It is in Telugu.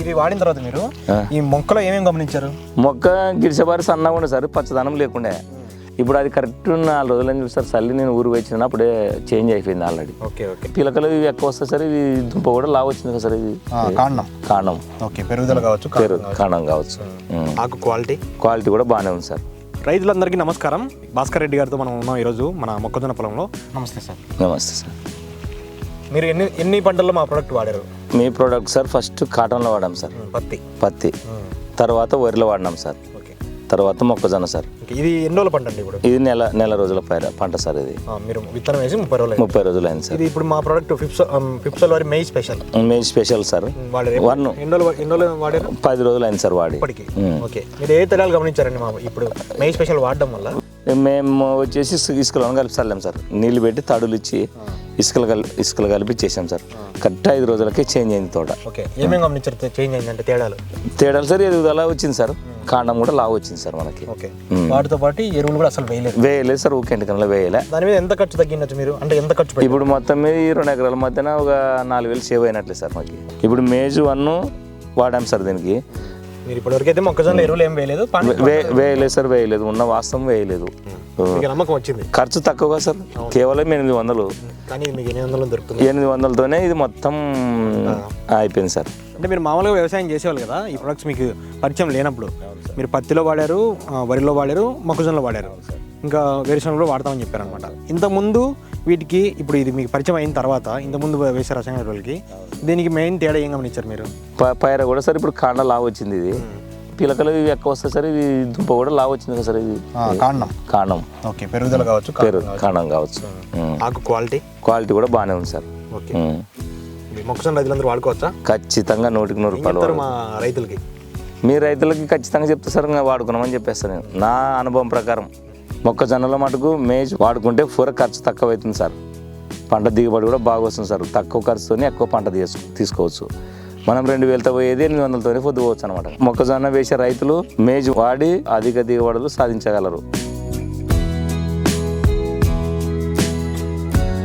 ఇది వాడిన తర్వాత మీరు. ఈ మొక్కలో ఏమేమి గమనించారు? మొక్క గిరిసబారి సన్నగా ఉండే సార్ పచ్చదనం లేకుండే. ఇప్పుడు అది కరెక్ట్ నాలుగు రోజులు అని చూస్తారు చల్లి నేను ఊరు వచ్చిన అప్పుడే చేంజ్ అయిపోయింది ఆల్రెడీ. Okay okay. పిలకలు ఇవి ఎక్కువ వస్తాయి సార్ ఇది దుంప కూడా లావు వచ్చింది కదా సార్ ఇది. కాండం. కాండం. ఓకే పెరుగుదల కావచ్చు పేరు కాండం కావచ్చు. ఆకు క్వాలిటీ? క్వాలిటీ కూడా బాగానే ఉంది సార్. రైతులందరికీ నమస్కారం. భాస్కర్ రెడ్డి గారితో మనం ఉన్నాం ఈరోజు మన మొక్కజొన్న పొలంలో. నమస్తే సార్. నమస్తే సార్. మీరు ఎన్ని ఎన్ని పంటల్లో మా ప్రోడక్ట్ వాడారు? మీ ప్రోడక్ట్ సార్ ఫస్ట్ కాటన్లో వాడాం సార్. పత్తి. పత్తి. తర్వాత వరిలో వాడినాం సార్. ఓకే. తర్వాత మొక్కజొన్న సార్. ఇది ఎన్ని రోజుల పంట అండి ఇప్పుడు? ఇది నెల నెల రోజుల పంట సార్ ఇది. మీరు విత్తనం వేసి ముప్పై రోజులు. ముప్పై రోజులు అయింది సార్. ఇది ఇప్పుడు మా ప్రోడక్ట్ ఫిఫ్త్ ఫిఫ్త్ వారి మెయి స్పెషల్ మీ స్పెషల్ సార్. వన్ వాడారు? పది రోజులు అయింది సార్ వాడి. ఓకే. మీరు ఏ తేడాలు గమనించారండి మా ఇప్పుడు? మెయి స్పెషల్ వాడడం వల్ల? మేము వచ్చేసి ఇసుక- ఇసుకలో కలిపి సార్. నీళ్ళు పెట్టి తడులు ఇచ్చి ఇసుకలు కలిపి ఇసుకలు కలిపి చేసాం సార్. కరెక్ట్ ఐదు రోజులకే చేంజ్ అయింది తోట. ఓకే. ఏమేమి గమనించారు? చేంజ్ అయిందంటే తేడాలు? తేడాలు సార్ ఎదుగుదల వచ్చింది సార్. కాండం కూడా లావు వచ్చింది సార్ మనకి. ఓకే. వాటితో పాటు ఎరువులు కూడా అసలు వేయలేదు. వేయలేదు సార్ ఊకే కన్నా వేయలే. దాని మీద ఎంత ఖర్చు తగ్గినచ్చు మీరు? అంటే ఎంత ఖర్చు ఇప్పుడు మొత్తం మీద ఈ రెండు ఎకరాల మధ్యన ఒక నాలుగు వేలు సేవ్ అయినట్లే సార్ మాకు. ఇప్పుడు మేజు వన్ వాడాం సార్ దీనికి. మీరు ఇప్పటివరకు అయితే మొక్కజొన్న ఎరువులు ఏం వేయలేదు వేయలేదు సార్ వేయలేదు. ఉన్న వాస్తవం వేయలేదు. మీకు నమ్మకం వచ్చింది? ఖర్చు తక్కువగా సార్. కేవలం ఎనిమిది వందలు. కానీ మీకు ఎనిమిది వందలు దొరుకుతుంది ఎనిమిది వందలతోనే ఇది మొత్తం అయిపోయింది సార్. అంటే మీరు మామూలుగా వ్యవసాయం చేసేవాళ్ళు కదా ఈ ప్రొడక్ట్స్ మీకు పరిచయం లేనప్పుడు. మీరు పత్తిలో వాడారు వరిలో వాడారు మొక్కజొన్నలో వాడారు. ఇంకా వేరుశనగలో వాడతామని చెప్పారు అనమాట ఇంతకుముందు వీటికి ఇప్పుడు ఇది మీకు పరిచయం అయిన తర్వాత ఇంతకుముందు వేసే రసాయన ఎరువులకి దీనికి మెయిన్ తేడా ఏం గమనించారు మీరు? పైర కూడా సార్ ఇప్పుడు కాండ లావు వచ్చింది ఇది. పిలకలు ఇవి ఎక్కువ వస్తాయి సార్ ఇది దుంప కూడా లావు వచ్చింది కదా సార్ ఇది. కాండం. కాండం. ఓకే పెరుగుదల కావచ్చు పేరు కాండం కావచ్చు. ఆకు క్వాలిటీ? క్వాలిటీ కూడా బాగానే ఉంది సార్. ఓకే. మొక్కజొన్న రైతులందరూ వాడుకోవచ్చా? ఖచ్చితంగా నూటికి నూరు రూపాయలు మా రైతులకి? మీ రైతులకి ఖచ్చితంగా చెప్తా సార్ వాడుకున్నామని చెప్పేస్తాను నేను. నా అనుభవం ప్రకారం. మొక్కజొన్నలో మటుకు మేజ్ వాడుకుంటే ఫుర ఖర్చు తక్కువ అవుతుంది సార్. పంట దిగుబడి కూడా బాగా వస్తుంది సార్. తక్కువ ఖర్చుతోనే ఎక్కువ పంట తీసుకోవచ్చు. మనం రెండు వేలతో పోయేది ఎనిమిది వందలతోనే పొద్దుకోవచ్చు అనమాట మొక్కజొన్న వేసే రైతులు మేజ్ వాడి అధిక దిగుబడులు సాధించగలరు.